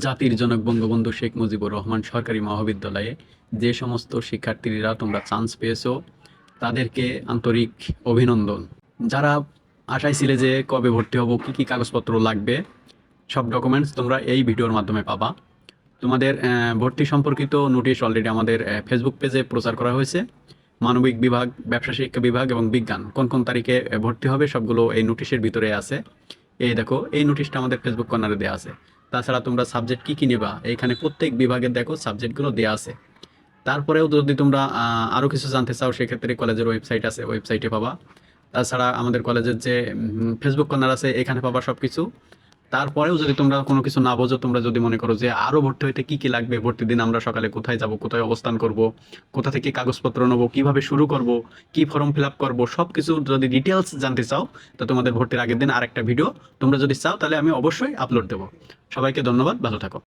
জাতির জনক বঙ্গবন্ধু শেখ মুজিবুর রহমান সরকারি মহাবিদ্যালয়ে যে সমস্ত শিক্ষার্থীরা তোমরা চান্স পেয়েছ, তাদেরকে আন্তরিক অভিনন্দন। যারা আশায় ছিলে যে কবে ভর্তি হব, কি কি কাগজপত্র লাগবে, সব ডকুমেন্টস তোমরা এই ভিডিওর মাধ্যমে পাবা। তোমাদের ভর্তি সম্পর্কিত নোটিশ অলরেডি আমাদের ফেসবুক পেজে প্রচার করা হয়েছে। মানবিক বিভাগ, ব্যবসা শিক্ষা বিভাগ এবং বিজ্ঞান, কোন কোন তারিখে ভর্তি হবে সবগুলো এই নোটিশের ভিতরে আছে। এই দেখো, এই নোটিশটা আমাদের ফেসবুক কর্নারে দেওয়া আছে। তাছাড়া তোমরা সাবজেক্ট কি কি নেবা? এখানে প্রত্যেক বিভাগে দেখো সাবজেক্টগুলো দেওয়া আছে। তারপরেও যদি তোমরা আরও আরও কিছু জানতে চাও, সেক্ষেত্রে কলেজের ওয়েবসাইট আছে ওয়েবসাইটে পাবা। তাছাড়া আমাদের কলেজের যে ফেসবুক কর্নার আছে, এখানে পাবা সব কিছু তারপরেও যদি তোমরা কোনো কিছু না বোঝো, তোমরা যদি মনে করো যে আরও ভর্তি হইতে কি কি লাগবে ভর্তির দিন আমরা সকালে কোথায় যাব, কোথায় অবস্থান করব, কোথা থেকে কাগজপত্র নেব, কীভাবে শুরু করব, কি ফর্ম ফিল আপ করব সব কিছু যদি ডিটেলস জানতে চাও, তো তোমাদের ভর্তির আগের দিন আরেকটা ভিডিও তোমরা যদি চাও, তাহলে আমি অবশ্যই আপলোড দেবো। সবাইকে ধন্যবাদ, ভালো থাকো।